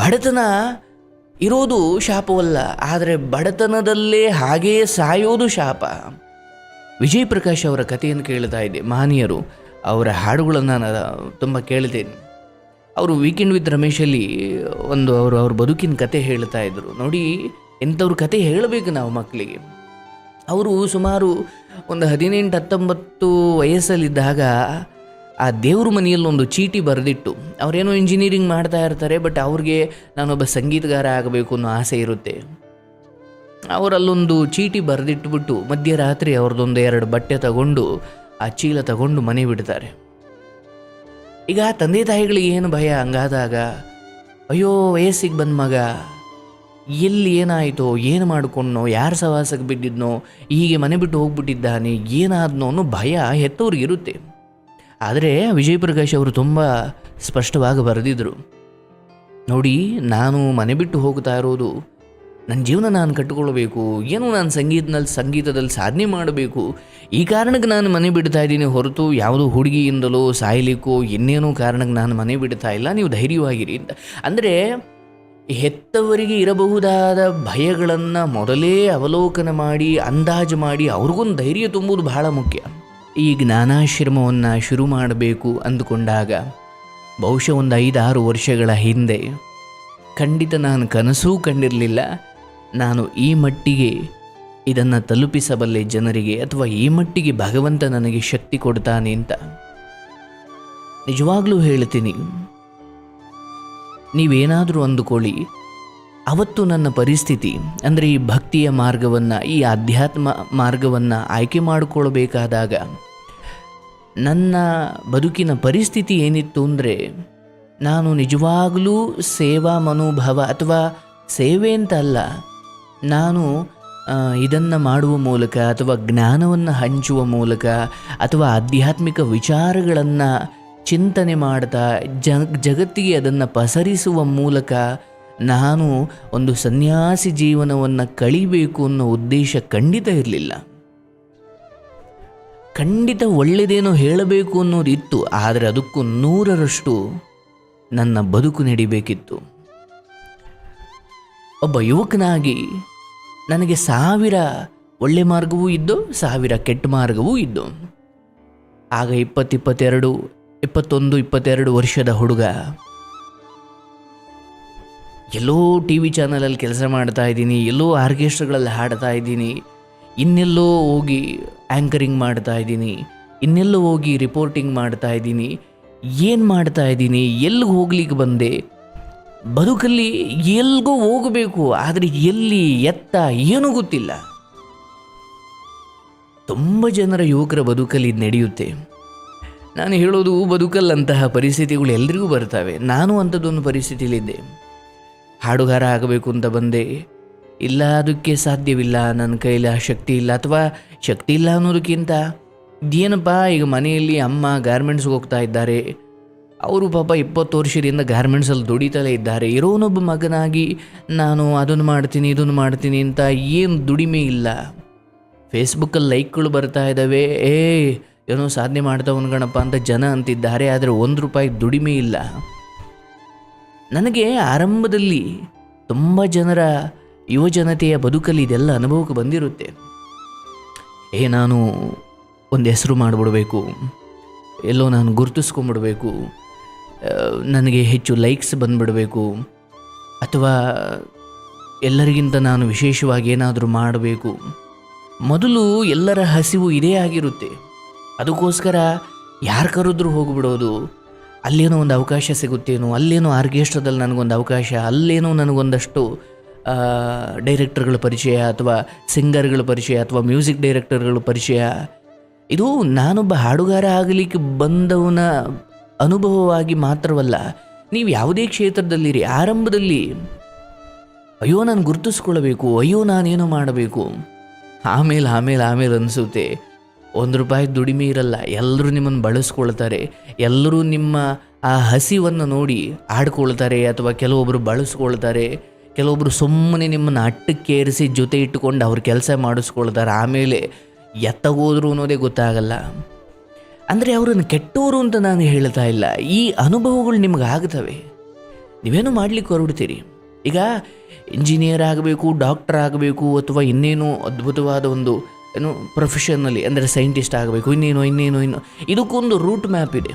ಬಡತನ ಇರೋದು ಶಾಪವಲ್ಲ, ಆದರೆ ಬಡತನದಲ್ಲೇ ಹಾಗೆಯೇ ಸಾಯೋದು ಶಾಪ. ವಿಜಯ್ ಪ್ರಕಾಶ್ ಅವರ ಕಥೆಯನ್ನು ಕೇಳ್ತಾ ಇದ್ದೆ. ಮಹನೀಯರು ಅವರ ಹಾಡುಗಳನ್ನು ನಾನು ತುಂಬ ಕೇಳಿದ್ದೇನೆ ಅವರು ವೀಕೆಂಡ್ ವಿತ್ ರಮೇಶಲ್ಲಿ ಒಂದು ಅವರು ಅವ್ರ ಬದುಕಿನ ಕತೆ ಹೇಳ್ತಾ ಇದ್ದರು ನೋಡಿ, ಎಂಥವ್ರ ಕತೆ ಹೇಳಬೇಕು ನಾವು ಮಕ್ಕಳಿಗೆ ಅವರು ಸುಮಾರು ಒಂದು ಹದಿನೆಂಟು ಹತ್ತೊಂಬತ್ತು ವಯಸ್ಸಲ್ಲಿದ್ದಾಗ ಆ ದೇವ್ರ ಮನೆಯಲ್ಲಿ ಒಂದು ಚೀಟಿ ಬರೆದಿಟ್ಟು, ಅವರೇನೋ ಇಂಜಿನಿಯರಿಂಗ್ ಮಾಡ್ತಾ ಇರ್ತಾರೆ ಬಟ್ ಅವ್ರಿಗೆ ನಾನೊಬ್ಬ ಸಂಗೀತಗಾರ ಆಗಬೇಕು ಅನ್ನೋ ಆಸೆ ಇರುತ್ತೆ. ಅವರಲ್ಲೊಂದು ಚೀಟಿ ಬರೆದಿಟ್ಬಿಟ್ಟು ಮಧ್ಯರಾತ್ರಿ ಅವ್ರದ್ದೊಂದು ಎರಡು ಬಟ್ಟೆ ತಗೊಂಡು, ಆ ಚೀಲ ತಗೊಂಡು ಮನೆ ಬಿಡ್ತಾರೆ. ಈಗ ತಂದೆ ತಾಯಿಗಳಿಗೆ ಏನು ಭಯ ಹಂಗಾದಾಗ, ಅಯ್ಯೋ, ವಯಸ್ಸಿಗೆ ಬಂದ ಮಗ, ಎಲ್ಲಿ ಏನಾಯಿತೋ, ಏನು ಮಾಡ್ಕೊಂಡ್ನೋ, ಯಾರು ಸವಾಸಕ್ಕೆ ಬಿದ್ದಿದ್ನೋ, ಹೀಗೆ ಮನೆ ಬಿಟ್ಟು ಹೋಗ್ಬಿಟ್ಟಿದ್ದಾನೆ, ಏನಾದ್ನೋ ಅನ್ನೋ ಭಯ ಹೆತ್ತವ್ರಿಗೆ ಇರುತ್ತೆ. ಆದರೆ ವಿಜಯ್ ಪ್ರಕಾಶ್ ಅವರು ತುಂಬ ಸ್ಪಷ್ಟವಾಗಿ ಬರೆದಿದ್ದರು ನೋಡಿ, ನಾನು ಮನೆ ಬಿಟ್ಟು ಹೋಗ್ತಾ ಇರೋದು ನನ್ನ ಜೀವನ ನಾನು ಕಟ್ಟಿಕೊಳ್ಬೇಕು ಏನು ನಾನು ಸಂಗೀತದಲ್ಲಿ ಸಂಗೀತದಲ್ಲಿ ಸಾಧನೆ ಮಾಡಬೇಕು, ಈ ಕಾರಣಕ್ಕೆ ನಾನು ಮನೆ ಬಿಡ್ತಾ ಇದ್ದೀನಿ ಹೊರತು ಯಾವುದೋ ಹುಡುಗಿಯಿಂದಲೋ, ಸಾಯ್ಲಿಕ್ಕೋ, ಇನ್ನೇನೋ ಕಾರಣಕ್ಕೆ ನಾನು ಮನೆ ಬಿಡ್ತಾ ಇಲ್ಲ, ನೀವು ಧೈರ್ಯವಾಗಿರಿ ಅಂತ. ಅಂದರೆ, ಹೆತ್ತವರಿಗೆ ಇರಬಹುದಾದ ಭಯಗಳನ್ನು ಮೊದಲೇ ಅವಲೋಕನ ಮಾಡಿ, ಅಂದಾಜು ಮಾಡಿ, ಅವ್ರಿಗೊಂದು ಧೈರ್ಯ ತುಂಬುವುದು ಬಹಳ ಮುಖ್ಯ. ಈ ಜ್ಞಾನಾಶ್ರಮವನ್ನು ಶುರು ಮಾಡಬೇಕು ಅಂದುಕೊಂಡಾಗ ಬಹುಶಃ ಒಂದು ಐದಾರು ವರ್ಷಗಳ ಹಿಂದೆ ಖಂಡಿತ ನಾನು ಕನಸೂ ಕಂಡಿರಲಿಲ್ಲ. ನಾನು ಈ ಮಟ್ಟಿಗೆ ಇದನ್ನು ತಲುಪಿಸಬಲ್ಲೆ ಜನರಿಗೆ ಅಥವಾ ಈ ಮಟ್ಟಿಗೆ ಭಗವಂತ ನನಗೆ ಶಕ್ತಿ ಕೊಡ್ತಾನೆ ಅಂತ. ನಿಜವಾಗ್ಲೂ ಹೇಳ್ತೀನಿ, ನೀವೇನಾದರೂ ಅಂದುಕೊಳ್ಳಿ, ಅವತ್ತು ನನ್ನ ಪರಿಸ್ಥಿತಿ, ಅಂದರೆ ಈ ಭಕ್ತಿಯ ಮಾರ್ಗವನ್ನು, ಈ ಆಧ್ಯಾತ್ಮ ಮಾರ್ಗವನ್ನು ಆಯ್ಕೆ ಮಾಡಿಕೊಳ್ಬೇಕಾದಾಗ ನನ್ನ ಬದುಕಿನ ಪರಿಸ್ಥಿತಿ ಏನಿತ್ತು ಅಂದರೆ, ನಾನು ನಿಜವಾಗಲೂ ಸೇವಾ ಮನೋಭಾವ ಅಥವಾ ಸೇವೆ ಅಂತ ಅಲ್ಲ, ನಾನು ಇದನ್ನು ಮಾಡುವ ಮೂಲಕ ಅಥವಾ ಜ್ಞಾನವನ್ನು ಹಂಚುವ ಮೂಲಕ ಅಥವಾ ಆಧ್ಯಾತ್ಮಿಕ ವಿಚಾರಗಳನ್ನು ಚಿಂತನೆ ಮಾಡ್ತಾ ಜಗ್, ಜಗತ್ತಿಗೆ ಅದನ್ನು ಪಸರಿಸುವ ಮೂಲಕ ನಾನು ಒಂದು ಸನ್ಯಾಸಿ ಜೀವನವನ್ನು ಕಳಿಬೇಕು ಅನ್ನೋ ಉದ್ದೇಶ ಖಂಡಿತ ಇರಲಿಲ್ಲ. ಖಂಡಿತ ಒಳ್ಳೆಯದೇನೋ ಹೇಳಬೇಕು ಅನ್ನೋದಿತ್ತು, ಆದರೆ ಅದಕ್ಕೂ ನೂರರಷ್ಟು ನನ್ನ ಬದುಕು ನಡಿಬೇಕಿತ್ತು. ಒಬ್ಬ ಯುವಕನಾಗಿ ನನಗೆ ಸಾವಿರ ಒಳ್ಳೆ ಮಾರ್ಗವೂ ಇದ್ದು, ಸಾವಿರ ಕೆಟ್ಟ ಮಾರ್ಗವೂ ಇದ್ದು. ಆಗ ಇಪ್ಪತ್ತಿಪ್ಪತ್ತೆರಡು, ಇಪ್ಪತ್ತೊಂದು, ಇಪ್ಪತ್ತೆರಡು ವರ್ಷದ ಹುಡುಗ ಎಲ್ಲೋ ಟಿ ವಿ ಚಾನಲಲ್ಲಿ ಕೆಲಸ ಮಾಡ್ತಾ ಇದ್ದೀನಿ, ಎಲ್ಲೋ ಆರ್ಕೆಸ್ಟ್ರಾಗಳಲ್ಲಿ ಹಾಡ್ತಾ ಇದ್ದೀನಿ, ಇನ್ನೆಲ್ಲೋ ಹೋಗಿ ಆ್ಯಂಕರಿಂಗ್ ಮಾಡ್ತಾ ಇದ್ದೀನಿ. ಇನ್ನೆಲ್ಲೋ ಹೋಗಿ ರಿಪೋರ್ಟಿಂಗ್ ಮಾಡ್ತಾ ಇದ್ದೀನಿ. ಏನು ಮಾಡ್ತಾ ಇದ್ದೀನಿ? ಎಲ್ಲಿಗೆ ಹೋಗ್ಲಿಕ್ಕೆ ಬಂದೆ? ಬದುಕಲ್ಲಿ ಎಲ್ಲಿಗೂ ಹೋಗಬೇಕು, ಆದರೆ ಎಲ್ಲಿ ಎತ್ತ ಏನೂ ಗೊತ್ತಿಲ್ಲ. ತುಂಬ ಜನರ ಯುವಕರ ಬದುಕಲ್ಲಿ ನಡೆಯುತ್ತೆ. ನಾನು ಹೇಳೋದು ಬದುಕಲ್ಲಂತಹ ಪರಿಸ್ಥಿತಿಗಳು ಎಲ್ರಿಗೂ ಬರ್ತವೆ. ನಾನು ಅಂಥದ್ದೊಂದು ಪರಿಸ್ಥಿತಿಯಲ್ಲಿದ್ದೆ. ಹಾಡುಗಾರ ಆಗಬೇಕು ಅಂತ ಬಂದೆ. ಇಲ್ಲ, ಅದಕ್ಕೆ ಸಾಧ್ಯವಿಲ್ಲ. ನನ್ನ ಕೈಲಿ ಆ ಶಕ್ತಿ ಇಲ್ಲ. ಅಥವಾ ಶಕ್ತಿ ಇಲ್ಲ ಅನ್ನೋದಕ್ಕಿಂತ ಏನಪ್ಪ ಈಗ ಮನೆಯಲ್ಲಿ ಅಮ್ಮ ಗಾರ್ಮೆಂಟ್ಸ್ಗೆ ಹೋಗ್ತಾ ಇದ್ದಾರೆ. ಅವರು ಪಾಪ ಇಪ್ಪತ್ತು ವರ್ಷದಿಂದ ಗಾರ್ಮೆಂಟ್ಸಲ್ಲಿ ದುಡಿತಲೇ ಇದ್ದಾರೆ. ಇರೋನೊಬ್ಬ ಮಗನಾಗಿ ನಾನು ಅದನ್ನು ಮಾಡ್ತೀನಿ, ಇದನ್ನು ಮಾಡ್ತೀನಿ ಅಂತ ಏನು ದುಡಿಮೆ ಇಲ್ಲ. ಫೇಸ್ಬುಕ್ಕಲ್ಲಿ ಲೈಕ್ಗಳು ಬರ್ತಾ ಇದ್ದಾವೆ. ಏ, ಏನೋ ಸಾಧನೆ ಮಾಡ್ತಾವನು ಗಣಪ್ಪ ಅಂತ ಜನ ಅಂತಿದ್ದಾರೆ. ಆದರೆ ಒಂದು ರೂಪಾಯಿ ದುಡಿಮೆ ಇಲ್ಲ. ನನಗೆ ಆರಂಭದಲ್ಲಿ ತುಂಬ ಜನರ ಯುವ ಜನತೆಯ ಬದುಕಲ್ಲಿ ಇದೆಲ್ಲ ಅನುಭವಕ್ಕೆ ಬಂದಿರುತ್ತೆ. ಏ, ನಾನು ಒಂದು ಹೆಸರು ಮಾಡಿಬಿಡಬೇಕು. ಎಲ್ಲೋ ನಾನು ಗುರುತಿಸ್ಕೊಂಬಿಡಬೇಕು. ನನಗೆ ಹೆಚ್ಚು ಲೈಕ್ಸ್ ಬಂದ್ಬಿಡಬೇಕು. ಅಥವಾ ಎಲ್ಲರಿಗಿಂತ ನಾನು ವಿಶೇಷವಾಗಿ ಏನಾದರೂ ಮಾಡಬೇಕು. ಮೊದಲು ಎಲ್ಲರ ಹಸಿವು ಇದೇ ಆಗಿರುತ್ತೆ. ಅದಕ್ಕೋಸ್ಕರ ಯಾರು ಕರೆದ್ರೂ ಹೋಗಿಬಿಡೋದು. ಅಲ್ಲೇನೋ ಒಂದು ಅವಕಾಶ ಸಿಗುತ್ತೇನೋ, ಅಲ್ಲೇನೋ ಆರ್ಕೆಸ್ಟ್ರಾದಲ್ಲಿ ನನಗೊಂದು ಅವಕಾಶ, ಅಲ್ಲೇನೋ ನನಗೊಂದಷ್ಟು ಡೈರೆಕ್ಟರ್ಗಳ ಪರಿಚಯ ಅಥವಾ ಸಿಂಗರ್ಗಳ ಪರಿಚಯ ಅಥವಾ ಮ್ಯೂಸಿಕ್ ಡೈರೆಕ್ಟರ್ಗಳ ಪರಿಚಯ. ಇದು ನಾನೊಬ್ಬ ಹಾಡುಗಾರ ಆಗಲಿಕ್ಕೆ ಬಂದವನ ಅನುಭವವಾಗಿ ಮಾತ್ರವಲ್ಲ, ನೀವು ಯಾವುದೇ ಕ್ಷೇತ್ರದಲ್ಲಿರಿ, ಆರಂಭದಲ್ಲಿ ಅಯ್ಯೋ ನಾನು ಗುರುತಿಸ್ಕೊಳ್ಬೇಕು, ಅಯ್ಯೋ ನಾನೇನು ಮಾಡಬೇಕು. ಆಮೇಲೆ ಆಮೇಲೆ ಆಮೇಲೆ ಅನಿಸುತ್ತೆ. ಒಂದು ರೂಪಾಯಿ ದುಡಿಮೆ ಇರಲ್ಲ ಎಲ್ಲರೂ ನಿಮ್ಮನ್ನು ಬಳಸ್ಕೊಳ್ತಾರೆ ಎಲ್ಲರೂ ನಿಮ್ಮ ಆ ಹಸಿವನ್ನು ನೋಡಿ ಆಡ್ಕೊಳ್ತಾರೆ ಅಥವಾ ಕೆಲವೊಬ್ಬರು ಬಳಸ್ಕೊಳ್ತಾರೆ. ಕೆಲವೊಬ್ಬರು ಸುಮ್ಮನೆ ನಿಮ್ಮನ್ನು ಅಟ್ಟಕ್ಕೇರಿಸಿ ಜೊತೆ ಇಟ್ಟುಕೊಂಡು ಅವ್ರ ಕೆಲಸ ಮಾಡಿಸ್ಕೊಳ್ತಾರೆ, ಆಮೇಲೆ ಎತ್ತಗೋದ್ರು ಅನ್ನೋದೇ ಗೊತ್ತಾಗಲ್ಲ. ಅಂದರೆ ಅವರನ್ನು ಕೆಟ್ಟವರು ಅಂತ ನಾನು ಹೇಳ್ತಾ ಇಲ್ಲ. ಈ ಅನುಭವಗಳು ನಿಮ್ಗೆ ಆಗ್ತವೆ. ನೀವೇನು ಮಾಡ್ಲಿಕ್ಕೆ ಹೊರಡ್ತೀರಿ ಈಗ ಇಂಜಿನಿಯರ್ ಆಗಬೇಕು ಡಾಕ್ಟರ್ ಆಗಬೇಕು, ಅಥವಾ ಇನ್ನೇನು ಅದ್ಭುತವಾದ ಒಂದು, ಏನು ಪ್ರೊಫೆಷನಲ್ಲಿ ಅಂದರೆ ಸೈಂಟಿಸ್ಟ್ ಆಗಬೇಕು, ಇನ್ನೇನು ಇನ್ನೇನು ಇನ್ನು ಇದಕ್ಕೊಂದು ರೂಟ್ ಮ್ಯಾಪ್ ಇದೆ.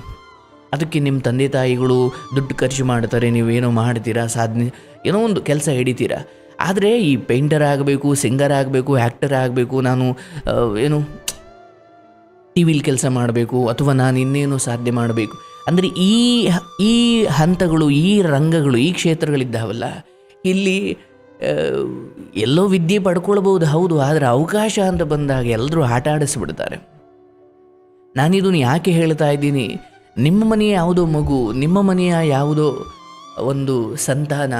ಅದಕ್ಕೆ ನಿಮ್ಮ ತಂದೆ ತಾಯಿಗಳು ದುಡ್ಡು ಖರ್ಚು ಮಾಡ್ತಾರೆ, ನೀವೇನೋ ಮಾಡ್ತೀರಾ, ಸಾಧನೆ ಏನೋ ಒಂದು ಕೆಲಸ ಹಿಡಿತೀರಾ? ಆದರೆ ಈ ಪೇಂಟರ್ ಆಗಬೇಕು ಸಿಂಗರ್ ಆಗಬೇಕು ಆ್ಯಕ್ಟರ್ ಆಗಬೇಕು, ನಾನು ಏನು ಟಿ ವಿಲಿ ಕೆಲಸ ಮಾಡಬೇಕು, ಅಥವಾ ನಾನು ಇನ್ನೇನು ಸಾಧ್ಯ ಮಾಡಬೇಕು. ಅಂದರೆ ಈ ಈ ಹಂತಗಳು, ಈ ರಂಗಗಳು, ಈ ಕ್ಷೇತ್ರಗಳಿದ್ದಾವಲ್ಲ, ಇಲ್ಲಿ ಎಲ್ಲೋ ವಿದ್ಯೆ ಪಡ್ಕೊಳ್ಬೋದು ಹೌದು, ಆದರೆ ಅವಕಾಶ ಅಂತ ಬಂದಾಗ ಎಲ್ಲರೂ ಆಟ ಆಡಿಸ್ಬಿಡ್ತಾರೆ. ನಾನಿದನ್ನು ಯಾಕೆ ಹೇಳ್ತಾ ಇದ್ದೀನಿ? ನಿಮ್ಮ ಮನೆಯ ಯಾವುದೋ ಮಗು, ನಿಮ್ಮ ಮನೆಯ ಯಾವುದೋ ಒಂದು ಸಂತಾನ.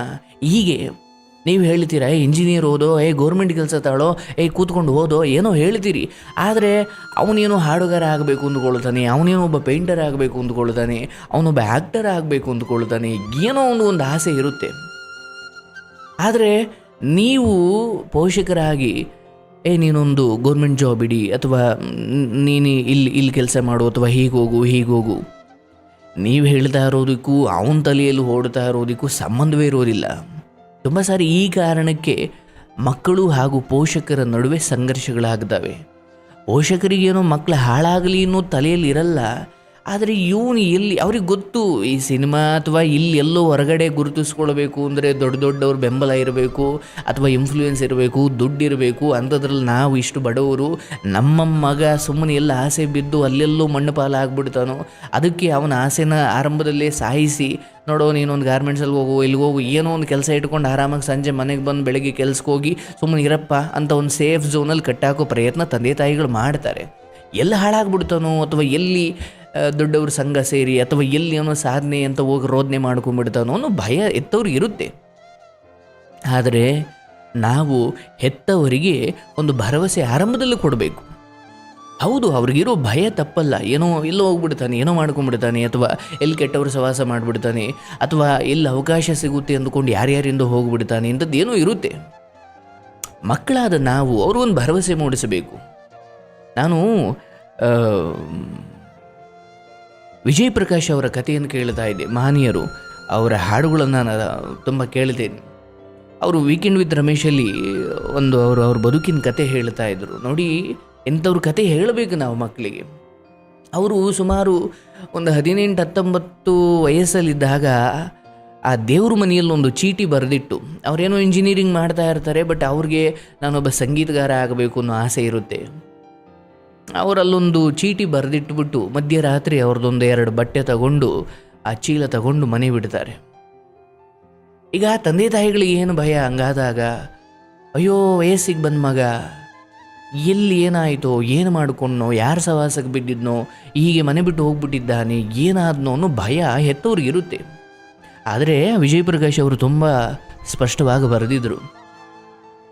ಹೀಗೆ ನೀವು ಹೇಳ್ತೀರಾ, ಏ ಇಂಜಿನಿಯರ್ ಓದೋ, ಏ ಗೌರ್ಮೆಂಟ್ ಕೆಲಸ ತಾಳೋ, ಏ ಕೂತ್ಕೊಂಡು ಓದೋ, ಏನೋ ಹೇಳ್ತೀರಿ. ಆದರೆ ಅವನೇನೋ ಹಾಡುಗಾರ ಆಗಬೇಕು ಅಂದ್ಕೊಳ್ತಾನೆ, ಅವನೇನೋ ಒಬ್ಬ ಪೇಂಟರ್ ಆಗಬೇಕು ಅಂದ್ಕೊಳ್ತಾನೆ, ಅವನೊಬ್ಬ ಆ್ಯಕ್ಟರ್ ಆಗಬೇಕು ಅಂದ್ಕೊಳ್ತಾನೆ, ಏನೋ ಒಂದು ಒಂದು ಆಸೆ ಇರುತ್ತೆ. ಆದರೆ ನೀವು ಪೋಷಕರಾಗಿ, ಏ ನೀನೊಂದು ಗೌರ್ಮೆಂಟ್ ಜಾಬ್ ಇಡಿ, ಅಥವಾ ನೀನು ಇಲ್ಲಿ ಇಲ್ಲಿ ಕೆಲಸ ಮಾಡು, ಅಥವಾ ಹೀಗೆ ಹೋಗು ಹೀಗೆ ಹೋಗು. ನೀವು ಹೇಳ್ತಾ ಇರೋದಕ್ಕೂ, ಅವನ ತಲೆಯಲ್ಲಿ ಓಡ್ತಾ ಇರೋದಕ್ಕೂ ಸಂಬಂಧವೇ ಇರೋದಿಲ್ಲ. ತುಂಬ ಸಾರಿ ಈ ಕಾರಣಕ್ಕೆ ಮಕ್ಕಳು ಹಾಗೂ ಪೋಷಕರ ನಡುವೆ ಸಂಘರ್ಷಗಳಾಗ್ತವೆ ಪೋಷಕರಿಗೇನೋ ಮಕ್ಕಳು ಹಾಳಾಗಲಿ ಅನ್ನೋ ತಲೆಯಲ್ಲಿ ಇರಲ್ಲ ಆದರೆ ಇವನು ಎಲ್ಲಿ ಅವ್ರಿಗೆ ಗೊತ್ತು, ಈ ಸಿನಿಮಾ ಅಥವಾ ಇಲ್ಲಿ ಎಲ್ಲೋ ಹೊರಗಡೆ ಗುರುತಿಸ್ಕೊಳ್ಬೇಕು ಅಂದರೆ ದೊಡ್ಡ ದೊಡ್ಡವ್ರ ಬೆಂಬಲ ಇರಬೇಕು ಅಥವಾ ಇನ್ಫ್ಲೂಯೆನ್ಸ್ ಇರಬೇಕು, ದುಡ್ಡು ಇರಬೇಕು, ಅಂಥದ್ರಲ್ಲಿ ನಾವು ಇಷ್ಟು ಬಡವರು. ನಮ್ಮ ಮಗ ಸುಮ್ಮನೆ ಎಲ್ಲ ಆಸೆ ಬಿದ್ದು ಅಲ್ಲೆಲ್ಲೋ ಮಣ್ಣು ಪಾಲಾಗ್ಬಿಡ್ತಾನೋ ಅದಕ್ಕೆ ಅವನ ಆಸೆನ ಆರಂಭದಲ್ಲೇ ಸಾಯಿಸಿ, ನೋಡೋ ನೀನೊಂದು ಗಾರ್ಮೆಂಟ್ಸಲ್ಲಿ ಹೋಗು, ಇಲ್ಲಿಗೆ ಹೋಗು, ಏನೋ ಒಂದು ಕೆಲಸ ಇಟ್ಕೊಂಡು ಆರಾಮಾಗಿ ಸಂಜೆ ಮನೆಗೆ ಬಂದು ಬೆಳಗ್ಗೆ ಕೆಲ್ಸಕ್ಕೆ ಹೋಗಿ ಸುಮ್ಮನೆ ಇರಪ್ಪ ಅಂತ ಒಂದು ಸೇಫ್ ಝೋನಲ್ಲಿ ಕಟ್ಟಾಕೋ ಪ್ರಯತ್ನ ತಂದೆ ತಾಯಿಗಳು ಮಾಡ್ತಾರೆ. ಎಲ್ಲಿ ಹಾಳಾಗ್ಬಿಡ್ತಾನೋ ಅಥವಾ ಎಲ್ಲಿ ದೊಡ್ಡವ್ರ ಸಂಘ ಸೇರಿ ಅಥವಾ ಎಲ್ಲಿ ಏನೋ ಸಾಧನೆ ಅಂತ ಹೋಗಿ ರೋದನೆ ಮಾಡ್ಕೊಂಡ್ಬಿಡ್ತಾನೋ ಅನ್ನೋ ಭಯ ಎತ್ತವ್ರು ಇರುತ್ತೆ. ಆದರೆ ನಾವು ಹೆತ್ತವರಿಗೆ ಒಂದು ಭರವಸೆ ಆರಂಭದಲ್ಲೂ ಕೊಡಬೇಕು. ಹೌದು, ಅವ್ರಿಗಿರೋ ಭಯ ತಪ್ಪಲ್ಲ. ಏನೋ ಎಲ್ಲೋ ಹೋಗ್ಬಿಡ್ತಾನೆ, ಏನೋ ಮಾಡ್ಕೊಂಡ್ಬಿಡ್ತಾನೆ, ಅಥವಾ ಎಲ್ಲಿ ಕೆಟ್ಟವರು ಸವಾಸ ಮಾಡಿಬಿಡ್ತಾನೆ, ಅಥವಾ ಎಲ್ಲಿ ಅವಕಾಶ ಸಿಗುತ್ತೆ ಅಂದ್ಕೊಂಡು ಯಾರ್ಯಾರಿಂದ ಹೋಗ್ಬಿಡ್ತಾನೆ ಇಂಥದ್ದು ಏನೋ ಇರುತ್ತೆ. ಮಕ್ಕಳಾದ ನಾವು ಅವ್ರಿಗೊಂದು ಭರವಸೆ ಮೂಡಿಸಬೇಕು. ನಾನು ವಿಜಯ್ ಪ್ರಕಾಶ್ ಅವರ ಕಥೆಯನ್ನು ಕೇಳ್ತಾ ಇದ್ದೆ. ಮಹನೀಯರು, ಅವರ ಹಾಡುಗಳನ್ನು ನಾನು ತುಂಬ ಕೇಳಿದ್ದೇನೆ ಅವರು ವೀಕೆಂಡ್ ವಿತ್ ರಮೇಶಲ್ಲಿ ಒಂದು ಅವರು, ಅವ್ರ ಬದುಕಿನ ಕತೆ ಹೇಳ್ತಾ ಇದ್ದರು ನೋಡಿ, ಎಂಥವ್ರ ಕತೆ ಹೇಳಬೇಕು ನಾವು ಮಕ್ಕಳಿಗೆ. ಅವರು ಸುಮಾರು ಒಂದು ಹದಿನೆಂಟು, ಹತ್ತೊಂಬತ್ತು ವಯಸ್ಸಲ್ಲಿದ್ದಾಗ ಆ ದೇವ್ರ ಮನೆಯಲ್ಲಿ ಒಂದು ಚೀಟಿ ಬರೆದಿಟ್ಟು, ಅವರೇನೋ ಇಂಜಿನಿಯರಿಂಗ್ ಮಾಡ್ತಾ ಇರ್ತಾರೆ ಬಟ್ ಅವ್ರಿಗೆ ನಾನೊಬ್ಬ ಸಂಗೀತಗಾರ ಆಗಬೇಕು ಅನ್ನೋ ಆಸೆ ಇರುತ್ತೆ. ಅವರಲ್ಲೊಂದು ಚೀಟಿ ಬರೆದಿಟ್ಟುಬಿಟ್ಟು ಮಧ್ಯರಾತ್ರಿ ಅವ್ರದ್ದೊಂದು ಎರಡು ಬಟ್ಟೆ ತಗೊಂಡು, ಆ ಚೀಲ ತಗೊಂಡು ಮನೆ ಬಿಡ್ತಾರೆ. ಈಗ ತಂದೆ ತಾಯಿಗಳಿಗೆ ಏನು ಭಯ? ಹಂಗಾದಾಗ, ಅಯ್ಯೋ, ವಯಸ್ಸಿಗೆ ಬಂದ ಮಗ, ಎಲ್ಲಿ ಏನಾಯಿತೋ, ಏನು ಮಾಡ್ಕೊಂಡ್ನೋ, ಯಾರು ಸವಾಸಕ್ಕೆ ಬಿದ್ದಿದ್ನೋ, ಹೀಗೆ ಮನೆ ಬಿಟ್ಟು ಹೋಗ್ಬಿಟ್ಟಿದ್ದಾನೆ, ಏನಾದ್ನೋ ಅನ್ನೋ ಭಯ ಹೆತ್ತವ್ರಿಗೆ ಇರುತ್ತೆ. ಆದರೆ ವಿಜಯ್ ಪ್ರಕಾಶ್ ಅವರು ತುಂಬ ಸ್ಪಷ್ಟವಾಗಿ ಬರೆದಿದ್ದರು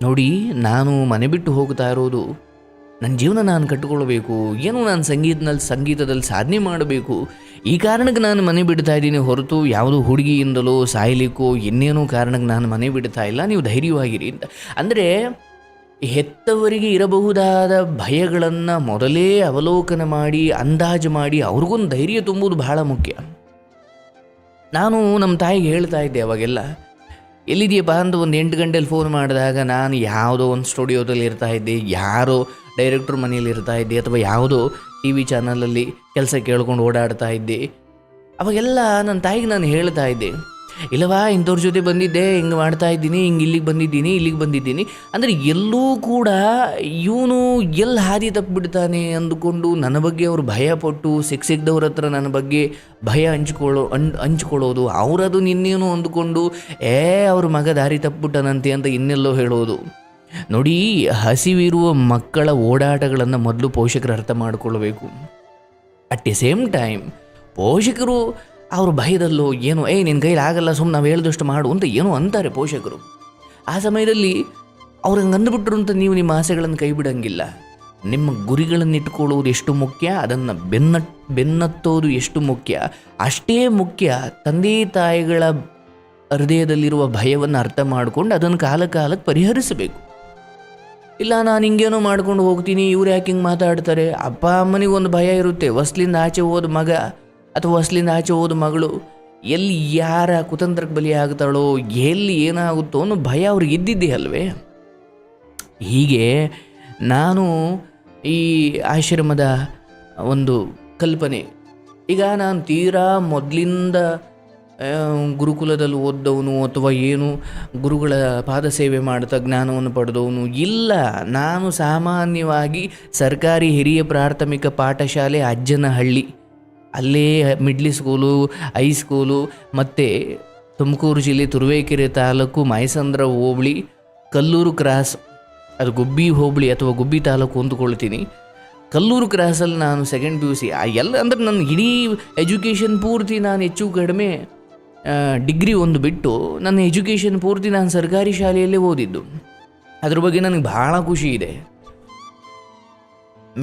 ನೋಡಿ, ನಾನು ಮನೆ ಬಿಟ್ಟು ಹೋಗ್ತಾ ಇರೋದು ನನ್ನ ಜೀವನ ನಾನು ಕಟ್ಟಿಕೊಳ್ಬೇಕು ಏನು ನಾನು ಸಂಗೀತದಲ್ಲಿ ಸಂಗೀತದಲ್ಲಿ ಸಾಧನೆ ಮಾಡಬೇಕು. ಈ ಕಾರಣಕ್ಕೆ ನಾನು ಮನೆ ಬಿಡ್ತಾ ಇದ್ದೀನಿ ಹೊರತು ಯಾವುದೋ ಹುಡುಗಿಯಿಂದಲೋ, ಸಾಯ್ಲಿಕ್ಕೋ, ಇನ್ನೇನೋ ಕಾರಣಕ್ಕೆ ನಾನು ಮನೆ ಬಿಡ್ತಾ ಇಲ್ಲ. ನೀವು ಧೈರ್ಯವಾಗಿರಿ ಅಂತ. ಅಂದರೆ ಹೆತ್ತವರಿಗೆ ಇರಬಹುದಾದ ಭಯಗಳನ್ನು ಮೊದಲೇ ಅವಲೋಕನ ಮಾಡಿ, ಅಂದಾಜು ಮಾಡಿ ಅವ್ರಿಗೊಂದು ಧೈರ್ಯ ತುಂಬುವುದು ಬಹಳ ಮುಖ್ಯ. ನಾನು ನಮ್ಮ ತಾಯಿಗೆ ಹೇಳ್ತಾ ಇದ್ದೆ ಅವಾಗೆಲ್ಲ, ಎಲ್ಲಿದೆಯಪ್ಪ? ಅಂತ ಒಂದು ಎಂಟು ಗಂಟೆಲಿ ಫೋನ್ ಮಾಡಿದಾಗ ನಾನು ಯಾವುದೋ ಒಂದು ಸ್ಟುಡಿಯೋದಲ್ಲಿ ಇರ್ತಾ ಇದ್ದೆ. ಯಾರೋ ಡೈರೆಕ್ಟ್ರ್ ಮನೇಲಿ ಇರ್ತಾ ಇದ್ದೆ ಅಥವಾ ಯಾವುದೋ ಟಿ ವಿ ಚಾನಲಲ್ಲಿ ಕೆಲಸ ಕೇಳ್ಕೊಂಡು ಓಡಾಡ್ತಾ ಇದ್ದೆ. ಅವಾಗೆಲ್ಲ ನನ್ನ ತಾಯಿಗೆ ನಾನು ಹೇಳ್ತಾ ಇದ್ದೆ ಇಲ್ಲವಾ ಇಂಥವ್ರ ಜೊತೆ ಬಂದಿದ್ದೆ, ಹಿಂಗೆ ಮಾಡ್ತಾ ಇದ್ದೀನಿ, ಹಿಂಗೆ ಇಲ್ಲಿಗೆ ಬಂದಿದ್ದೀನಿ ಇಲ್ಲಿಗೆ ಬಂದಿದ್ದೀನಿ. ಅಂದರೆ ಎಲ್ಲೂ ಕೂಡ ಇವನು ಎಲ್ಲಿ ಹಾದಿ ತಪ್ಪಿಬಿಡ್ತಾನೆ ಅಂದುಕೊಂಡು ನನ್ನ ಬಗ್ಗೆ ಅವರು ಭಯ ಪಟ್ಟು ಸಿಕ್ ಸಿಕ್ದವ್ರ ಹತ್ರ ನನ್ನ ಬಗ್ಗೆ ಭಯ ಹಂಚ್ಕೊಳ್ಳೋ ಅನ್ ಹಂಚ್ಕೊಳ್ಳೋದು, ಅವರದು ನಿನ್ನೇನು ಅಂದುಕೊಂಡು, ಏ, ಅವ್ರ ಮಗ ದಾರಿ ತಪ್ಪಿಬಿಟ್ಟನಂತೆ ಅಂತ ಇನ್ನೆಲ್ಲೋ ಹೇಳೋದು. ನೋಡಿ, ಹಸಿವಿರುವ ಮಕ್ಕಳ ಓಡಾಟಗಳನ್ನು ಮೊದಲು ಪೋಷಕರು ಅರ್ಥ ಮಾಡಿಕೊಳ್ಳಬೇಕು ಅಟ್ ದಿ ಸೇಮ್ ಟೈಮ್ ಪೋಷಕರು ಅವ್ರ ಭಯದಲ್ಲೋ, ಏನೋ, ಏ ನಿನ್ನ ಕೈಲಿ ಆಗಲ್ಲ ಸುಮ್ಮನೆ ನಾವು ಹೇಳ್ದಷ್ಟು ಮಾಡು ಅಂತ ಏನೋ ಅಂತಾರೆ ಪೋಷಕರು. ಆ ಸಮಯದಲ್ಲಿ ಅವ್ರು ಹಂಗೆ ಅಂದ್ಬಿಟ್ರು ಅಂತ ನೀವು ನಿಮ್ಮ ಆಸೆಗಳನ್ನು ಕೈ ಬಿಡೋಂಗಿಲ್ಲ ನಿಮ್ಮ ಗುರಿಗಳನ್ನು ಇಟ್ಕೊಳ್ಳೋದು ಎಷ್ಟು ಮುಖ್ಯ, ಅದನ್ನು ಬೆನ್ನ ಬೆನ್ನತ್ತೋದು ಎಷ್ಟು ಮುಖ್ಯ, ಅಷ್ಟೇ ಮುಖ್ಯ ತಂದೆ, ತಾಯಿಗಳ ಹೃದಯದಲ್ಲಿರುವ ಭಯವನ್ನು ಅರ್ಥ ಮಾಡಿಕೊಂಡು ಅದನ್ನು ಕಾಲ ಕಾಲಕ್ಕೆ ಪರಿಹರಿಸಬೇಕು. ಇಲ್ಲ, ನಾನು ಹಿಂಗೇನೋ ಮಾಡ್ಕೊಂಡು ಹೋಗ್ತೀನಿ, ಇವ್ರು ಯಾಕೆ ಹಿಂಗೆ ಮಾತಾಡ್ತಾರೆ? ಅಪ್ಪ, ಅಮ್ಮನಿಗೆ ಒಂದು ಭಯ ಇರುತ್ತೆ. ಹೊಸ್ಲಿಂದ ಆಚೆ ಹೋದ ಮಗ ಅಥವಾ ಹೊಸ್ಲಿಂದ ಆಚೆ ಹೋದ ಮಗಳು ಎಲ್ಲಿ ಯಾರ ಕುತಂತ್ರಕ್ಕೆ ಬಲಿ ಆಗ್ತಾಳೋ, ಎಲ್ಲಿ ಏನಾಗುತ್ತೋ ಅನ್ನೋ ಭಯ ಅವ್ರಿಗೆ ಇದ್ದಿದ್ದೆ ಅಲ್ವೇ? ಹೀಗೆ ನಾನು ಈ ಆಶ್ರಮದ ಒಂದು ಕಲ್ಪನೆ. ಈಗ ನಾನು ತೀರಾ ಮೊದಲಿಂದ ಗುರುಕುಲದಲ್ಲಿ ಓದ್ದವನು ಅಥವಾ ಏನು ಗುರುಗಳ ಪಾದ ಸೇವೆ ಮಾಡ್ತಾ ಜ್ಞಾನವನ್ನು ಪಡೆದವನು ಇಲ್ಲ. ನಾನು ಸಾಮಾನ್ಯವಾಗಿ ಸರ್ಕಾರಿ ಹಿರಿಯ ಪ್ರಾಥಮಿಕ ಪಾಠಶಾಲೆ ಅಜ್ಜನಹಳ್ಳಿ. ಅಲ್ಲೇ ಮಿಡ್ಲಿ ಸ್ಕೂಲು ಹೈಸ್ಕೂಲು ಮತ್ತು ತುಮಕೂರು ಜಿಲ್ಲೆ ತುರುವೇಕೆರೆ ತಾಲೂಕು ಮೈಸಂದ್ರ ಹೋಬಳಿ, ಕಲ್ಲೂರು ಕ್ರಾಸ್ ಅದು ಗುಬ್ಬಿ ಹೋಬಳಿ ಅಥವಾ ಗುಬ್ಬಿ ತಾಲೂಕು ಅಂದುಕೊಳ್ತೀನಿ ಕಲ್ಲೂರು ಕ್ರಾಸಲ್ಲಿ ನಾನು ಸೆಕೆಂಡ್ ಪಿ ಯು ಸಿ ಎಲ್ಲ ಅಂದ್ರೆ ನನ್ನ ಇಡೀ ಎಜುಕೇಷನ್ ಪೂರ್ತಿ ನಾನು ಹೆಚ್ಚು ಕಡಿಮೆ ಡಿಗ್ರಿ ಒಂದು ಬಿಟ್ಟು ನನ್ನ ಎಜುಕೇಷನ್ ಪೂರ್ತಿ ನಾನು ಸರ್ಕಾರಿ ಶಾಲೆಯಲ್ಲೇ ಓದಿದ್ದು. ಅದ್ರ ಬಗ್ಗೆ ನನಗೆ ಭಾಳ ಖುಷಿ ಇದೆ.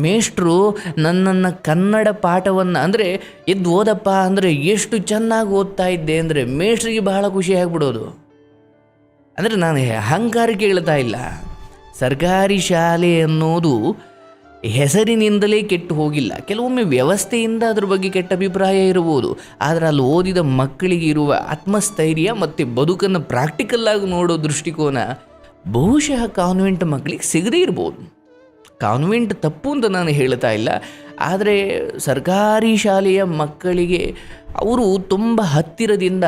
ಮೇಷ್ಟ್ರು ನನ್ನನ್ನು ಕನ್ನಡ ಪಾಠವನ್ನು ಅಂದರೆ ಎದ್ದು ಓದಪ್ಪ ಅಂದರೆ ಎಷ್ಟು ಚೆನ್ನಾಗಿ ಓದ್ತಾ ಇದ್ದೆ ಅಂದರೆ ಮೇಷ್ಟ್ರಿಗೆ ಬಹಳ ಖುಷಿ ಆಗ್ಬಿಡೋದು. ಅಂದರೆ ನಾನು ಅಹಂಕಾರ ಕೇಳ್ತಾ ಇಲ್ಲ. ಸರ್ಕಾರಿ ಶಾಲೆ ಅನ್ನೋದು ಹೆಸರಿನಿಂದಲೇ ಕೆಟ್ಟು ಹೋಗಿಲ್ಲ. ಕೆಲವೊಮ್ಮೆ ವ್ಯವಸ್ಥೆಯಿಂದ ಅದ್ರ ಬಗ್ಗೆ ಕೆಟ್ಟ ಅಭಿಪ್ರಾಯ ಇರಬಹುದು. ಆದರೆ ಅಲ್ಲಿ ಓದಿದ ಮಕ್ಕಳಿಗೆ ಇರುವ ಆತ್ಮಸ್ಥೈರ್ಯ ಮತ್ತು ಬದುಕನ್ನು ಪ್ರಾಕ್ಟಿಕಲ್ ಆಗಿ ನೋಡೋ ದೃಷ್ಟಿಕೋನ ಬಹುಶಃ ಕಾನ್ವೆಂಟ್ ಮಕ್ಕಳಿಗೆ ಸಿಗದೇ ಇರ್ಬೋದು. ಕಾನ್ವೆಂಟ್ ತಪ್ಪು ಅಂತ ನಾನು ಹೇಳ್ತಾ ಇಲ್ಲ. ಆದರೆ ಸರ್ಕಾರಿ ಶಾಲೆಯ ಮಕ್ಕಳಿಗೆ ಅವರು ತುಂಬ ಹತ್ತಿರದಿಂದ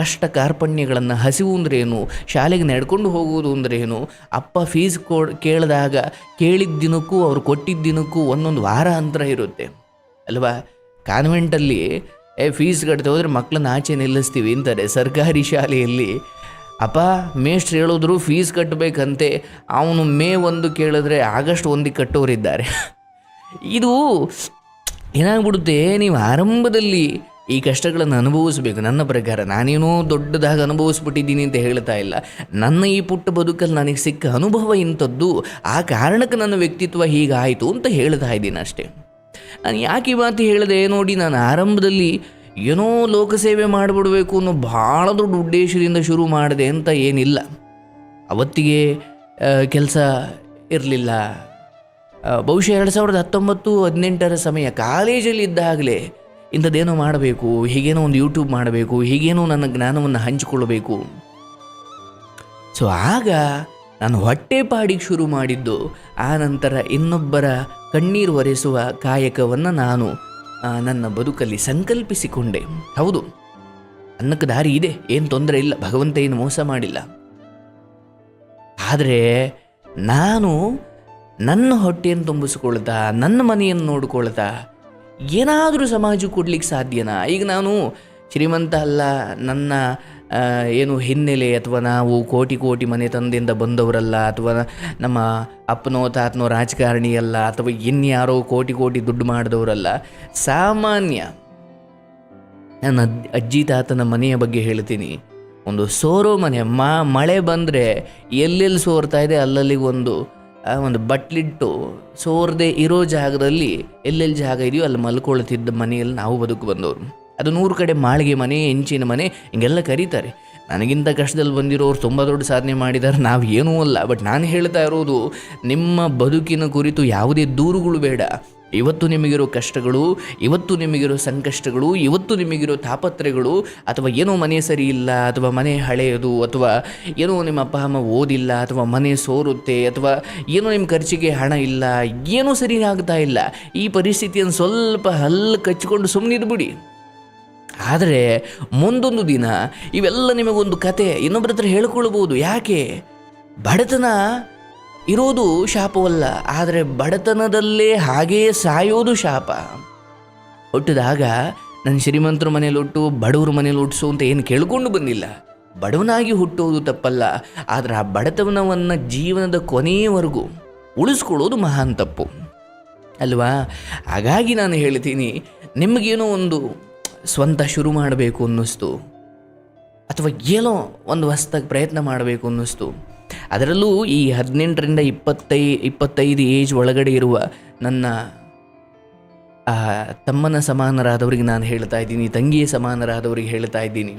ಕಷ್ಟ ಕಾರ್ಪಣ್ಯಗಳನ್ನು ಹಸಿವು ಅಂದ್ರೇನು? ಶಾಲೆಗೆ ನಡ್ಕೊಂಡು ಹೋಗುವುದು ಅಂದ್ರೇನು? ಅಪ್ಪ ಫೀಸ್ ಕೊ, ಕೇಳಿದಾಗ ಕೇಳಿದ ದಿನಕ್ಕೂ ಅವರು ಕೊಟ್ಟಿದ್ದ ದಿನಕ್ಕೂ ಒಂದೊಂದು ವಾರ ಅಂತರ ಇರುತ್ತೆ. ಅಲ್ವಾ? ಕಾನ್ವೆಂಟಲ್ಲಿ, ಏ, ಫೀಸ್ ಕಟ್ತಾ ಹೋದರೆ ಮಕ್ಕಳನ್ನ ಆಚೆ ನಿಲ್ಲಿಸ್ತೀವಿ ಅಂತಾರೆ ಸರ್ಕಾರಿ ಶಾಲೆಯಲ್ಲಿ. ಅಪ್ಪ, ಮೇಷ್ಟ್ರು ಹೇಳಿದ್ರು ಫೀಸ್ ಕಟ್ಟಬೇಕಂತೆ ಅವನು ಮೇ ಒಂದು ಕೇಳಿದ್ರೆ ಆಗಸ್ಟ್ ಒಂದಿಗೆ ಕಟ್ಟೋರಿದ್ದಾರೆ. ಇದು ಏನಾಗ್ಬಿಡುತ್ತೆ, ನೀವು ಆರಂಭದಲ್ಲಿ ಈ ಕಷ್ಟಗಳನ್ನು ಅನುಭವಿಸಬೇಕು. ನನ್ನ ಪ್ರಕಾರ ನಾನೇನೋ ದೊಡ್ಡದಾಗಿ ಅನುಭವಿಸ್ಬಿಟ್ಟಿದ್ದೀನಿ ಅಂತ ಹೇಳ್ತಾ ಇಲ್ಲ. ನನ್ನ ಈ ಪುಟ್ಟ ಬದುಕಲ್ಲಿ ನನಗೆ ಸಿಕ್ಕ ಅನುಭವ ಇಂಥದ್ದು, ಆ ಕಾರಣಕ್ಕೆ ನನ್ನ ವ್ಯಕ್ತಿತ್ವ ಹೀಗಾಯಿತು ಅಂತ ಹೇಳ್ತಾ ಇದ್ದೀನಿ ಅಷ್ಟೇ. ನಾನು ಯಾಕೆ ಈ ಮಾತು ಹೇಳಿದೆ? ನೋಡಿ, ನಾನು ಆರಂಭದಲ್ಲಿ ಏನೋ ಲೋಕಸೇವೆ ಮಾಡಿಬಿಡಬೇಕು ಅನ್ನೋ ಭಾಳ ದೊಡ್ಡ ಉದ್ದೇಶದಿಂದ ಶುರು ಮಾಡಿದೆ ಅಂತ ಏನಿಲ್ಲ. ಅವತ್ತಿಗೆ ಕೆಲಸ ಇರಲಿಲ್ಲ. ಬಹುಶಃ ಎರಡು ಸಾವಿರದ ಹತ್ತೊಂಬತ್ತು ಹದಿನೆಂಟರ ಸಮಯ ಕಾಲೇಜಲ್ಲಿ ಇದ್ದಾಗಲೇ ಇಂಥದ್ದೇನೋ ಮಾಡಬೇಕು, ಹೀಗೇನೋ ಒಂದು ಯೂಟ್ಯೂಬ್ ಮಾಡಬೇಕು, ಹೀಗೇನೋ ನನ್ನ ಜ್ಞಾನವನ್ನು ಹಂಚಿಕೊಳ್ಳಬೇಕು. ಸೊ ಆಗ ನಾನು ಹೊಟ್ಟೆ ಪಾಡಿಗೆ ಶುರು ಮಾಡಿದ್ದು, ಆ ನಂತರ ಇನ್ನೊಬ್ಬರ ಕಣ್ಣೀರು ಒರೆಸುವ ಕಾಯಕವನ್ನು ನಾನು ನನ್ನ ಬದುಕಲ್ಲಿ ಸಂಕಲ್ಪಿಸಿಕೊಂಡೆ. ಹೌದು, ಅನ್ನಕ್ಕೆ ದಾರಿ ಇದೆ, ಏನು ತೊಂದರೆ ಇಲ್ಲ, ಭಗವಂತ ಏನು ಮೋಸ ಮಾಡಿಲ್ಲ. ಆದರೆ ನಾನು ನನ್ನ ಹೊಟ್ಟೆಯನ್ನು ತುಂಬಿಸಿಕೊಳ್ತಾ, ನನ್ನ ಮನೆಯನ್ನು ನೋಡ್ಕೊಳ್ತಾ ಏನಾದರೂ ಸಮಾಜಕ್ಕೆ ಕೊಡ್ಲಿಕ್ಕೆ ಸಾಧ್ಯನಾ? ಈಗ ನಾನು ಶ್ರೀಮಂತ ಅಲ್ಲ, ನನ್ನ ಏನು ಹಿನ್ನೆಲೆ ಅಥವಾ ನಾವು ಕೋಟಿ ಕೋಟಿ ಮನೆ ತಂದೆಯಿಂದ ಬಂದವರಲ್ಲ, ಅಥವಾ ನಮ್ಮ ಅಪ್ಪನೋ ತಾತನೋ ರಾಜಕಾರಣಿಯಲ್ಲ ಅಥವಾ ಇನ್ಯಾರೋ ಕೋಟಿ ಕೋಟಿ ದುಡ್ಡು ಮಾಡಿದವರಲ್ಲ, ಸಾಮಾನ್ಯ ನನ್ನ ಅಜ್ಜಿ ತಾತನ ಮನೆಯ ಬಗ್ಗೆ ಹೇಳ್ತೀನಿ. ಒಂದು ಸೋರೋ ಮನೆ, ಮಾ, ಮಳೆ ಬಂದರೆ ಎಲ್ಲೆಲ್ಲಿ ಸೋರ್ತಾ ಇದೆ ಅಲ್ಲಲ್ಲಿಗೆ ಒಂದು ಆ, ಒಂದು ಬಟ್ಲಿಟ್ಟು ಸೋರದೆ ಇರೋ ಜಾಗದಲ್ಲಿ ಎಲ್ಲೆಲ್ಲಿ ಜಾಗ ಇದೆಯೋ ಅಲ್ಲಿ ಮಲ್ಕೊಳ್ತಿದ್ದ ಮನೆಯಲ್ಲಿ ನಾವು ಬದುಕು ಬಂದವರು. ಅದು ನೂರು ಕಡೆ ಮಾಳಿಗೆ ಮನೆ ಹೆಂಚಿನ ಮನೆ ಹಿಂಗೆಲ್ಲ ಕರೀತಾರೆ. ನನಗಿಂತ ಕಷ್ಟದಲ್ಲಿ ಬಂದಿರೋರು ತುಂಬ ದೊಡ್ಡ ಸಾಧನೆ ಮಾಡಿದ್ದಾರೆ ನಾವು ಏನೂ ಅಲ್ಲ. ಬಟ್ ನಾನು ಹೇಳ್ತಾ ಇರೋದು ನಿಮ್ಮ ಬದುಕಿನ ಕುರಿತು ಯಾವುದೇ ದೂರುಗಳು ಬೇಡ. ಇವತ್ತು ನಿಮಗಿರೋ ಕಷ್ಟಗಳು, ಇವತ್ತು ನಿಮಗಿರೋ ಸಂಕಷ್ಟಗಳು, ಇವತ್ತು ನಿಮಗಿರೋ ತಾಪತ್ರೆಗಳು ಅಥವಾ ಏನೋ ಮನೆ ಸರಿ ಇಲ್ಲ, ಅಥವಾ ಮನೆ ಹಳೆಯದು, ಅಥವಾ ಏನೋ ನಿಮ್ಮ ಅಪ್ಪ, ಅಮ್ಮ ಓದಿಲ್ಲ, ಅಥವಾ ಮನೆ ಸೋರುತ್ತೆ, ಅಥವಾ ಏನೋ ನಿಮ್ಮ ಖರ್ಚಿಗೆ ಹಣ ಇಲ್ಲ, ಏನೂ ಸರಿ ಆಗ್ತಾ ಇಲ್ಲ. ಈ ಪರಿಸ್ಥಿತಿಯನ್ನು ಸ್ವಲ್ಪ ಹಲ್ಲು ಕಚ್ಚಿಕೊಂಡು ಸುಮ್ಮನಿದ್ಬಿಡಿ ಆದರೆ ಮುಂದೊಂದು ದಿನ ಇವೆಲ್ಲ ನಿಮಗೊಂದು ಕತೆ ಇನ್ನೊಬ್ಬರ ಹತ್ರ ಹೇಳ್ಕೊಳ್ಬೋದು. ಯಾಕೆ? ಬಡತನ ಇರೋದು ಶಾಪವಲ್ಲ, ಆದರೆ ಬಡತನದಲ್ಲೇ ಹಾಗೇ ಸಾಯೋದು ಶಾಪ. ಹುಟ್ಟಿದಾಗ ನನ್ನ ಶ್ರೀಮಂತರ ಮನೇಲಿ ಹುಟ್ಟು, ಬಡವ್ರ ಮನೇಲಿ ಹುಟ್ಟಿಸು ಅಂತ ಏನು ಕೇಳಿಕೊಂಡು ಬಂದಿಲ್ಲ. ಬಡವನಾಗಿ ಹುಟ್ಟೋದು ತಪ್ಪಲ್ಲ, ಆದರೆ ಆ ಬಡತನವನ್ನು ಜೀವನದ ಕೊನೆಯವರೆಗೂ ಉಳಿಸ್ಕೊಳ್ಳೋದು ಮಹಾನ್ ತಪ್ಪು. ಅಲ್ವಾ? ಹಾಗಾಗಿ ನಾನು ಹೇಳ್ತೀನಿ, ನಿಮಗೇನೋ ಒಂದು ಸ್ವಂತ ಶುರು ಮಾಡಬೇಕು ಅನ್ನಿಸ್ತು. ಅಥವಾ ಏನೋ ಒಂದು ಹೊಸ್ದಾಗಿ ಪ್ರಯತ್ನ ಮಾಡಬೇಕು ಅನ್ನಿಸ್ತು. ಅದರಲ್ಲೂ ಈ ಹದಿನೆಂಟರಿಂದ ಇಪ್ಪತ್ತೈ, ಇಪ್ಪತ್ತೈದು ಏಜ್ ಒಳಗಡೆ ಇರುವ ನನ್ನ ತಮ್ಮನ ಸಮಾನರಾದವರಿಗೆ ನಾನು ಹೇಳ್ತಾ ಇದ್ದೀನಿ, ತಂಗಿಯ ಸಮಾನರಾದವರಿಗೆ ಹೇಳ್ತಾ ಇದ್ದೀನಿ,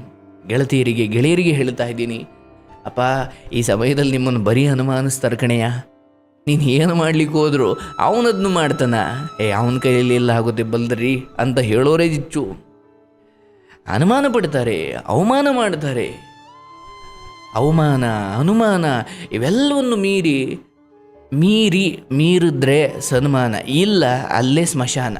ಗೆಳತಿಯರಿಗೆ, ಗೆಳೆಯರಿಗೆ ಹೇಳ್ತಾ ಇದ್ದೀನಿ, ಅಪ್ಪ, ಈ ಸಮಯದಲ್ಲಿ ನಿಮ್ಮನ್ನು ಬರೀ ಅನುಮಾನಿಸ್ತಾರೆ ಕಣೆಯ ನೀನು ಏನು ಮಾಡ್ಲಿಕ್ಕೆ ಹೋದ್ರು ಅವನದನ್ನು ಮಾಡ್ತಾನ. ಏ, ಅವನ ಕೈಯಲ್ಲಿ ಎಲ್ಲ ಆಗುತ್ತೆ ಬಲ್ದ್ರಿ ಅಂತ ಹೇಳೋರೇ ಜಿಚ್ಚು ಅನುಮಾನ ಪಡ್ತಾರೆ ಅವಮಾನ ಮಾಡ್ತಾರೆ. ಅವಮಾನ, ಅನುಮಾನ ಇವೆಲ್ಲವನ್ನು ಮೀರಿ ಮೀರಿ, ಮೀರಿದ್ರೆ ಸನ್ಮಾನ, ಇಲ್ಲ ಅಲ್ಲೇ ಸ್ಮಶಾನ.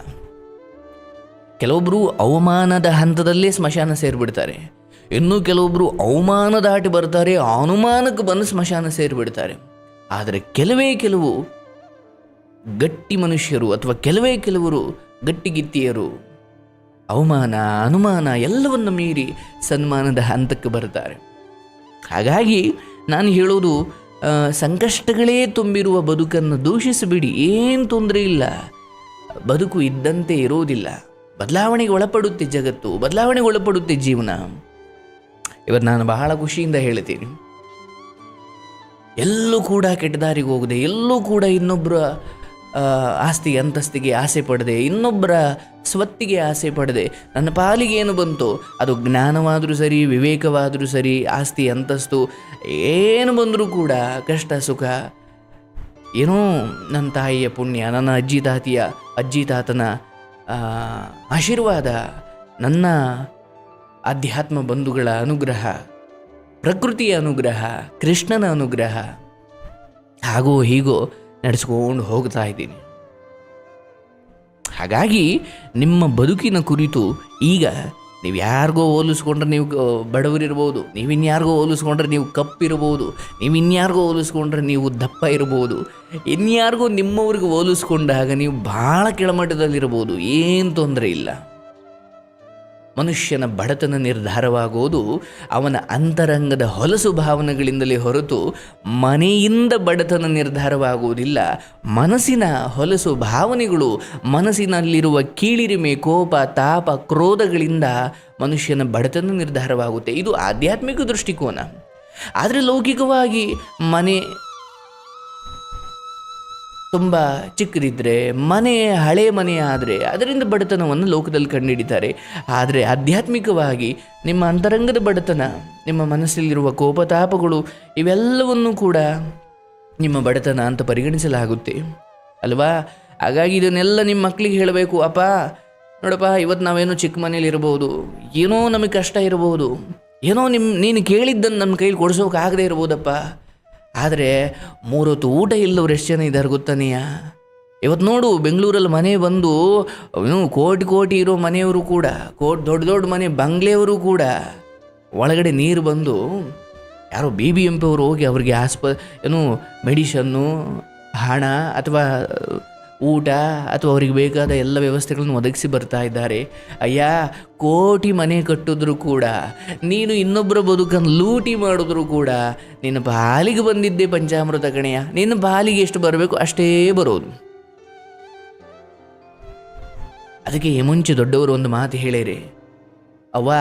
ಕೆಲವೊಬ್ಬರು ಅವಮಾನದ ಹಂತದಲ್ಲೇ ಸ್ಮಶಾನ ಸೇರಿಬಿಡ್ತಾರೆ. ಇನ್ನು ಕೆಲವೊಬ್ಬರು ಅವಮಾನ ದಾಟಿ ಬರ್ತಾರೆ, ಅನುಮಾನಕ್ಕೆ ಬಂದು ಸ್ಮಶಾನ ಸೇರಿಬಿಡ್ತಾರೆ. ಆದರೆ ಕೆಲವೇ ಕೆಲವು ಗಟ್ಟಿ ಮನುಷ್ಯರು ಅಥವಾ ಕೆಲವೇ ಕೆಲವರು ಗಟ್ಟಿಗಿತ್ತಿಯರು ಅವಮಾನ, ಅನುಮಾನ ಎಲ್ಲವನ್ನು ಮೀರಿ ಸನ್ಮಾನದ ಹಂತಕ್ಕೆ ಬರ್ತಾರೆ ಹಾಗಾಗಿ ನಾನು ಹೇಳೋದು ಸಂಕಷ್ಟಗಳೇ ತುಂಬಿರುವ ಬದುಕನ್ನು ದೂಷಿಸಿಬಿಡಿ. ಏನು ತೊಂದರೆ ಇಲ್ಲ. ಬದುಕು ಇದ್ದಂತೆ ಇರೋದಿಲ್ಲ. ಬದಲಾವಣೆಗೆ ಒಳಪಡುತ್ತೆ ಜಗತ್ತು, ಬದಲಾವಣೆಗೆ ಒಳಪಡುತ್ತೆ ಜೀವನ. ಇವತ್ತು ನಾನು ಬಹಳ ಖುಷಿಯಿಂದ ಹೇಳ್ತೀನಿ. ಎಲ್ಲೂ ಕೂಡ ಕೆಟ್ಟದಾರಿಗೆ ಹೋಗದೆ, ಎಲ್ಲೂ ಕೂಡ ಇನ್ನೊಬ್ಬರ ಆಸ್ತಿ ಅಂತಸ್ತಿಗೆ ಆಸೆ ಪಡದೆ, ಇನ್ನೊಬ್ಬರ ಸ್ವತ್ತಿಗೆ ಆಸೆ ಪಡದೆ. ನನ್ನ ಪಾಲಿಗೆ ಏನು ಬಂತು? ಅದು ಜ್ಞಾನವಾದರೂ ಸರಿ, ವಿವೇಕವಾದರೂ ಸರಿ, ಆಸ್ತಿ, ಅಂತಸ್ತು, ಏನು ಬಂದರೂ ಕೂಡ ಕಷ್ಟ, ಸುಖ. ಏನೋ ನನ್ನ ತಾಯಿಯ ಪುಣ್ಯ, ನನ್ನ ಅಜ್ಜಿ ತಾತಿಯ, ಅಜ್ಜಿ ತಾತನ ಆಶೀರ್ವಾದ, ನನ್ನ ಆಧ್ಯಾತ್ಮ ಬಂಧುಗಳ ಅನುಗ್ರಹ, ಪ್ರಕೃತಿಯ ಅನುಗ್ರಹ, ಕೃಷ್ಣನ ಅನುಗ್ರಹ, ಹಾಗೋ ಹೀಗೋ ನಡೆಸ್ಕೊಂಡು ಹೋಗ್ತಾ ಇದ್ದೀನಿ. ಹಾಗಾಗಿ ನಿಮ್ಮ ಬದುಕಿನ ಕುರಿತು ಈಗ ನೀವು ಯಾರಿಗೋ ಹೋಲಿಸ್ಕೊಂಡ್ರೆ ನೀವು ಬಡವರಿರ್ಬೋದು ನೀವು ಇನ್ಯಾರಿಗೋ ಹೋಲಿಸ್ಕೊಂಡ್ರೆ ನೀವು ಕಪ್ಪಿರ್ಬೋದು ನೀವು ಇನ್ಯಾರಿಗೋ ಹೋಲಿಸ್ಕೊಂಡ್ರೆ ನೀವು ದಪ್ಪ ಇರ್ಬೋದು, ಇನ್ಯಾರಿಗೋ ನಿಮ್ಮವ್ರಿಗೆ ಹೋಲಿಸ್ಕೊಂಡಾಗ ನೀವು ಭಾಳ ಕೆಳಮಟ್ಟದಲ್ಲಿರ್ಬೋದು, ಏನು ತೊಂದರೆ ಇಲ್ಲ. ಮನುಷ್ಯನ ಬಡತನ ನಿರ್ಧಾರವಾಗುವುದು ಅವನ ಅಂತರಂಗದ ಹೊಲಸು ಭಾವನೆಗಳಿಂದಲೇ ಹೊರತು ಮನೆಯಿಂದ ಬಡತನ ನಿರ್ಧಾರವಾಗುವುದಿಲ್ಲ. ಮನಸ್ಸಿನ ಹೊಲಸು ಭಾವನೆಗಳು, ಮನಸ್ಸಿನಲ್ಲಿರುವ ಕೀಳಿರಿಮೆ, ಕೋಪ, ತಾಪ, ಕ್ರೋಧಗಳಿಂದ ಮನುಷ್ಯನ ಬಡತನ ನಿರ್ಧಾರವಾಗುತ್ತೆ. ಇದು ಆಧ್ಯಾತ್ಮಿಕ ದೃಷ್ಟಿಕೋನ. ಆದರೆ ಲೌಕಿಕವಾಗಿ ಮನೆ ತುಂಬ ಚಿಕ್ಕದಿದ್ದರೆ ಮನೆ, ಹಳೆ ಮನೆ ಆದರೆ ಅದರಿಂದ ಬಡತನವನ್ನು ಲೋಕದಲ್ಲಿ ಕಂಡುಹಿಡಿತಾರೆ. ಆದರೆ ಆಧ್ಯಾತ್ಮಿಕವಾಗಿ ನಿಮ್ಮ ಅಂತರಂಗದ ಬಡತನ, ನಿಮ್ಮ ಮನಸ್ಸಲ್ಲಿರುವ ಕೋಪತಾಪಗಳು ಇವೆಲ್ಲವನ್ನು ಕೂಡ ನಿಮ್ಮ ಬಡತನ ಅಂತ ಪರಿಗಣಿಸಲಾಗುತ್ತೆ. ಅಲ್ವಾ? ಹಾಗಾಗಿ ಇದನ್ನೆಲ್ಲ ನಿಮ್ಮ ಮಕ್ಕಳಿಗೆ ಹೇಳಬೇಕು, ಅಪ್ಪ, ನೋಡಪ್ಪ, ಇವತ್ತು ನಾವೇನೋ ಚಿಕ್ಕ ಮನೇಲಿ ಇರ್ಬೋದು, ಏನೋ ನಮಗೆ ಕಷ್ಟ ಇರಬಹುದು ಏನೋ ನಿಮ್ಮ ನೀನು ಕೇಳಿದ್ದನ್ನು ನಮ್ಮ ಕೈಲಿ ಕೊಡಿಸೋಕೆ ಇರ್ಬೋದಪ್ಪ. ಆದರೆ ಮೂರೊತ್ತು ಊಟ ಇಲ್ಲವ್ರು ಎಷ್ಟು ಜನ ಇದ್ದಾರೆ ಗೊತ್ತಾನೆಯ ಇವತ್ತು ನೋಡು, ಬೆಂಗಳೂರಲ್ಲಿ ಮನೆ ಬಂದು ಕೋಟಿ ಕೋಟಿ ಇರೋ ಮನೆಯವರು ಕೂಡ, ಕೋಟಿ ದೊಡ್ಡ ದೊಡ್ಡ ಮನೆ ಬಂಗ್ಲೆಯವರು ಕೂಡ, ಒಳಗಡೆ ನೀರು ಬಂದು, ಯಾರೋ ಬಿ ಬಿ ಎಂ ಪಿ ಅವರು ಹೋಗಿ ಅವ್ರಿಗೆ ಆಸ್ಪ, ಏನು ಮೆಡಿಷನ್ನು, ಹಣ ಅಥವಾ ಊಟ ಅಥವಾ ಅವರಿಗೆ ಬೇಕಾದ ಎಲ್ಲ ವ್ಯವಸ್ಥೆಗಳನ್ನು ಒದಗಿಸಿ ಬರ್ತಾ ಇದ್ದಾರೆ. ಅಯ್ಯ, ಕೋಟಿ ಮನೆ ಕಟ್ಟಿದ್ರು ಕೂಡ, ನೀನು ಇನ್ನೊಬ್ಬರ ಬದುಕನ್ನು ಲೂಟಿ ಮಾಡಿದ್ರು ಕೂಡ, ನಿನ್ನ ಬಾಲಿಗೆ ಬಂದಿದ್ದೆ ಪಂಚಾಮೃತ ಕಣೆಯ ನಿನ್ನ ಬಾಲಿಗೆ ಎಷ್ಟು ಬರಬೇಕು ಅಷ್ಟೇ ಬರೋದು. ಅದಕ್ಕೆ ಈ ಮುಂಚೆ ದೊಡ್ಡವರು ಒಂದು ಮಾತು ಹೇಳಿರಿ. ಅವ್ವ,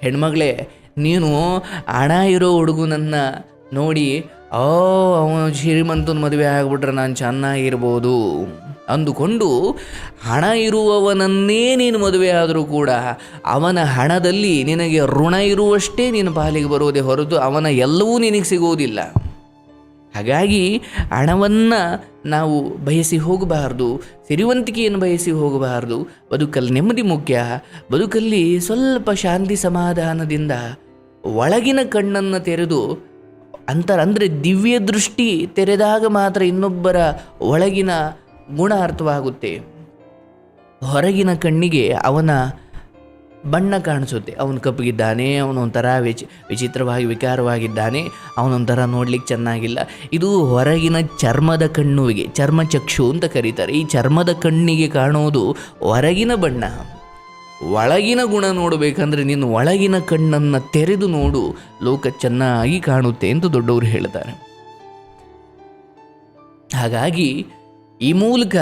ಹೆಣ್ಮಗಳೇ, ನೀನು ಹಣ ಇರೋ ಹುಡುಗನನ್ನು ನೋಡಿ, ಓ, ಅವನು ಶ್ರೀಮಂತನ ಮದುವೆ ಆಗ್ಬಿಟ್ರೆ ನಾನು ಚೆನ್ನಾಗಿರ್ಬೋದು. ಅಂದುಕೊಂಡು ಹಣ ಇರುವವನನ್ನೇ ನೀನು ಮದುವೆ ಆದರೂ ಕೂಡ ಅವನ ಹಣದಲ್ಲಿ ನಿನಗೆ ಋಣ ಇರುವಷ್ಟೇ ನಿನ್ನ ಪಾಲಿಗೆ ಬರೋದೇ ಹೊರತು ಅವನ ಎಲ್ಲವೂ ನಿನಗೆ ಸಿಗುವುದಿಲ್ಲ. ಹಾಗಾಗಿ ಹಣವನ್ನು ನಾವು ಬಯಸಿ ಹೋಗಬಾರ್ದು, ಸಿರಿವಂತಿಕೆಯನ್ನು ಬಯಸಿ ಹೋಗಬಾರ್ದು. ಬದುಕಲ್ಲಿ ನೆಮ್ಮದಿ ಮುಖ್ಯ. ಬದುಕಲ್ಲಿ ಸ್ವಲ್ಪ ಶಾಂತಿ ಸಮಾಧಾನದಿಂದ ಒಳಗಿನ ಕಣ್ಣನ್ನು ತೆರೆದು ಅಂತರ ಅಂದರೆ ದಿವ್ಯ ದೃಷ್ಟಿ ತೆರೆದಾಗ ಮಾತ್ರ ಇನ್ನೊಬ್ಬರ ಒಳಗಿನ ಗುಣ ಅರ್ಥವಾಗುತ್ತೆ ಹೊರಗಿನ ಕಣ್ಣಿಗೆ ಅವನ ಬಣ್ಣ ಕಾಣಿಸುತ್ತೆ. ಅವನು ಕಪ್ಪಗಿದ್ದಾನೆ, ಅವನೊಂಥರ ವಿಚಿ, ವಿಚಿತ್ರವಾಗಿ, ವಿಕಾರವಾಗಿದ್ದಾನೆ, ಅವನೊಂಥರ ನೋಡ್ಲಿಕ್ಕೆ ಚೆನ್ನಾಗಿಲ್ಲ. ಇದು ಹೊರಗಿನ ಚರ್ಮದ ಕಣ್ಣುವಿಗೆ, ಚರ್ಮಚಕ್ಷು ಅಂತ ಕರೀತಾರೆ. ಈ ಚರ್ಮದ ಕಣ್ಣಿಗೆ ಕಾಣುವುದು ಹೊರಗಿನ ಬಣ್ಣ. ಒಳಗಿನ ಗುಣ ನೋಡಬೇಕಂದ್ರೆ ನೀನು ಒಳಗಿನ ಕಣ್ಣನ್ನು ತೆರೆದು ನೋಡು, ಲೋಕ ಚೆನ್ನಾಗಿ ಕಾಣುತ್ತೆ ಅಂತ ದೊಡ್ಡವರು ಹೇಳ್ತಾರೆ. ಹಾಗಾಗಿ ಈ ಮೂಲಕ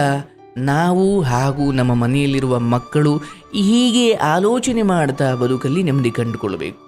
ನಾವು ಹಾಗೂ ನಮ್ಮ ಮನೆಯಲ್ಲಿರುವ ಮಕ್ಕಳು ಹೀಗೆ ಆಲೋಚನೆ ಮಾಡ್ತಾ ಬದುಕಲ್ಲಿ ನೆಮ್ಮದಿ ಕಂಡುಕೊಳ್ಬೇಕು